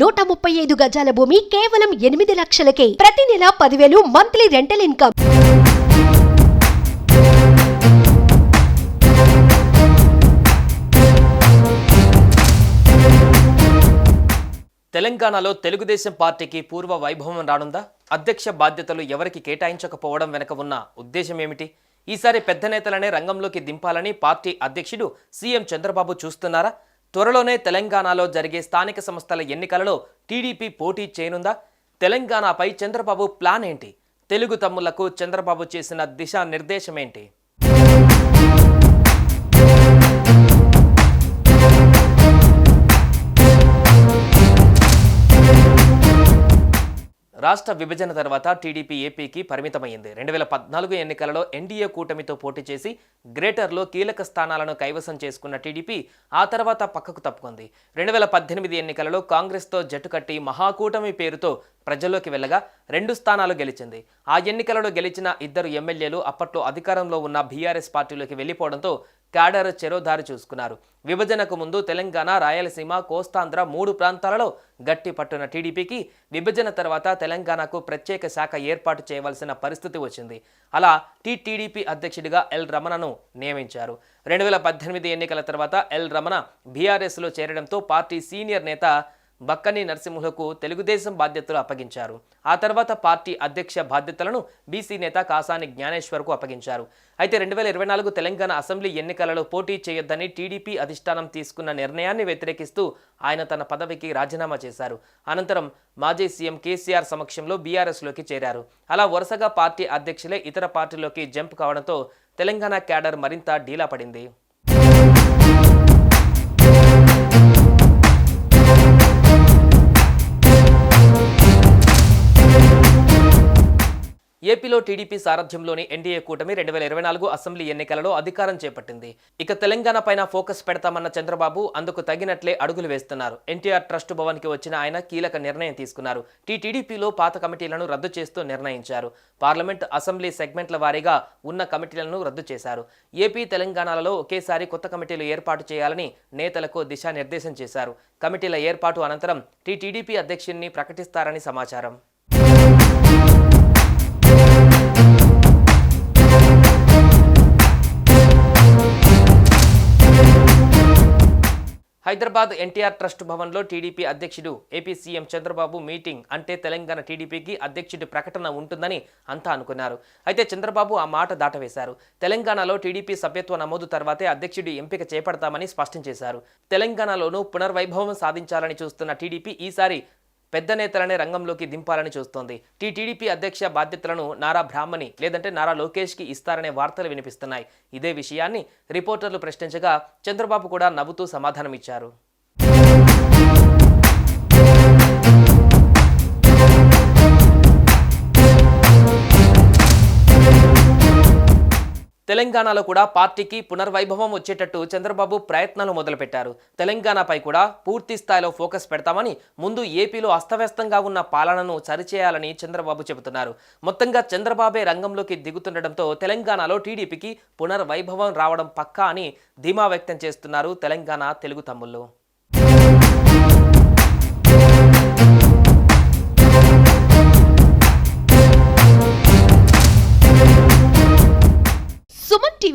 నూట ముప్పై ఐదు గజాల భూమి కేవలం ఎనిమిది లక్షలకే. ప్రతి నెల పదివేలు మంత్లీ రెంటల్ ఇన్కమ్. తెలంగాణలో తెలుగుదేశం పార్టీకి పూర్వ వైభవం రానుందా? అధ్యక్ష బాధ్యతలు ఎవరికి కేటాయించకపోవడం వెనక ఉన్న ఉద్దేశం ఏమిటి? ఈసారి పెద్ద నేతలనే రంగంలోకి దింపాలని పార్టీ అధ్యక్షుడు సీఎం చంద్రబాబు చూస్తున్నారా? త్వరలోనే తెలంగాణలో జరిగే స్థానిక సంస్థల ఎన్నికలలో టీడీపీ పోటీ చేయనుందా? తెలంగాణపై చంద్రబాబు ప్లాన్ ఏంటి? తెలుగు తమ్ములకు చంద్రబాబు చేసిన దిశానిర్దేశమేంటి రాష్ట్ర విభజన తర్వాత టీడీపీ ఏపీకి పరిమితమైంది. రెండు వేల పద్నాలుగు ఎన్నికలలో ఎన్డీఏ కూటమితో పోటీ చేసి గ్రేటర్లో కీలక స్థానాలను కైవసం చేసుకున్న టీడీపీ ఆ తర్వాత పక్కకు తప్పుకుంది. రెండు వేల పద్దెనిమిది ఎన్నికలలో కాంగ్రెస్తో జట్టు కట్టి మహాకూటమి పేరుతో ప్రజల్లోకి వెళ్ళగా రెండు స్థానాలు గెలిచింది. ఆ ఎన్నికలలో గెలిచిన ఇద్దరు ఎమ్మెల్యేలు అప్పట్లో అధికారంలో ఉన్న బీఆర్ఎస్ పార్టీలోకి వెళ్ళిపోవడంతో క్యాడర్ చెరోదారి చూసుకున్నారు. విభజనకు ముందు తెలంగాణ రాయలసీమ కోస్తాంధ్ర మూడు ప్రాంతాలలో గట్టి పట్టున టీడీపీకి విభజన తర్వాత తెలంగాణకు ప్రత్యేక శాఖ ఏర్పాటు చేయవలసిన పరిస్థితి వచ్చింది. అలా టీటీడీపీ అధ్యక్షుడిగా ఎల్ రమణను నియమించారు. రెండు వేల పద్దెనిమిది ఎన్నికల తర్వాత ఎల్ రమణ బీఆర్ఎస్లో చేరడంతో పార్టీ సీనియర్ నేత బక్కని నరసింహులకు తెలుగుదేశం బాధ్యతలు అప్పగించారు. ఆ తర్వాత పార్టీ అధ్యక్ష బాధ్యతలను బీసీ నేత కాసాని జ్ఞానేశ్వర్కు అప్పగించారు. అయితే రెండు వేల ఇరవై నాలుగు తెలంగాణ అసెంబ్లీ ఎన్నికలలో పోటీ చేయొద్దని టీడీపీ అధిష్టానం తీసుకున్న నిర్ణయాన్ని వ్యతిరేకిస్తూ ఆయన తన పదవికి రాజీనామా చేశారు. అనంతరం మాజీ సీఎం కేసీఆర్ సమక్షంలో బీఆర్ఎస్లోకి చేరారు. అలా వరుసగా పార్టీ అధ్యక్షులే ఇతర పార్టీలోకి జంప్ కావడంతో తెలంగాణ క్యాడర్ మరింత డీలా పడింది. ఏపీలో టీడీపీ సారథ్యంలోని ఎన్డీఏ కూటమి రెండు వేల ఇరవై నాలుగు అసెంబ్లీ ఎన్నికలలో అధికారం చేపట్టింది. ఇక తెలంగాణ పైన ఫోకస్ పెడతామన్న చంద్రబాబు అందుకు తగినట్లే అడుగులు వేస్తున్నారు. ఎన్టీఆర్ ట్రస్ట్ భవన్కి వచ్చిన ఆయన కీలక నిర్ణయం తీసుకున్నారు. టీటీడీపీలో పాత కమిటీలను రద్దు చేస్తూ నిర్ణయించారు. పార్లమెంట్ అసెంబ్లీ సెగ్మెంట్ల వారీగా ఉన్న కమిటీలను రద్దు చేశారు. ఏపీ తెలంగాణలలో ఒకేసారి కొత్త కమిటీలు ఏర్పాటు చేయాలని నేతలకు దిశానిర్దేశం చేశారు. కమిటీల ఏర్పాటు అనంతరం టీటీడీపీ అధ్యక్షుడిని ప్రకటిస్తారని సమాచారం. హైదరాబాద్ ఎన్టీఆర్ ట్రస్ట్ భవన్లో టీడీపీ అధ్యక్షుడు ఏపీ సీఎం చంద్రబాబు మీటింగ్ అంటే తెలంగాణ టీడీపీకి అధ్యక్షుడి ప్రకటన ఉంటుందని అంతా అనుకున్నారు. అయితే చంద్రబాబు ఆ మాట దాటవేశారు. తెలంగాణలో టీడీపీ సభ్యత్వ నమోదు తర్వాతే అధ్యక్షుడి ఎంపిక చేపడతామని స్పష్టం చేశారు. తెలంగాణలోనూ పునర్వైభవం సాధించాలని చూస్తున్న టీడీపీ ఈసారి పెద్ద నేతలనే రంగంలోకి దింపాలని చూస్తోంది. టీటీడీపీ అధ్యక్ష బాధ్యతలను నారా బ్రాహ్మణి లేదంటే నారా లోకేష్కి ఇస్తారనే వార్తలు వినిపిస్తున్నాయి. ఇదే విషయాన్ని రిపోర్టర్లు ప్రశ్నించగా చంద్రబాబు కూడా నవ్వుతూ సమాధానమిచ్చారు. తెలంగాణలో కూడా పార్టీకి పునర్వైభవం వచ్చేటట్టు చంద్రబాబు ప్రయత్నాలు మొదలుపెట్టారు. తెలంగాణపై కూడా పూర్తి స్థాయిలో ఫోకస్ పెడతామని ముందు ఏపీలో అస్తవ్యస్తంగా ఉన్న పాలనను సరిచేయాలని చంద్రబాబు చెబుతున్నారు. మొత్తంగా చంద్రబాబే రంగంలోకి దిగుతుండటంతో తెలంగాణలో టీడీపీకి పునర్వైభవం రావడం పక్కా అని ధీమా వ్యక్తం చేస్తున్నారు తెలంగాణ తెలుగు తమ్ముళ్ళు.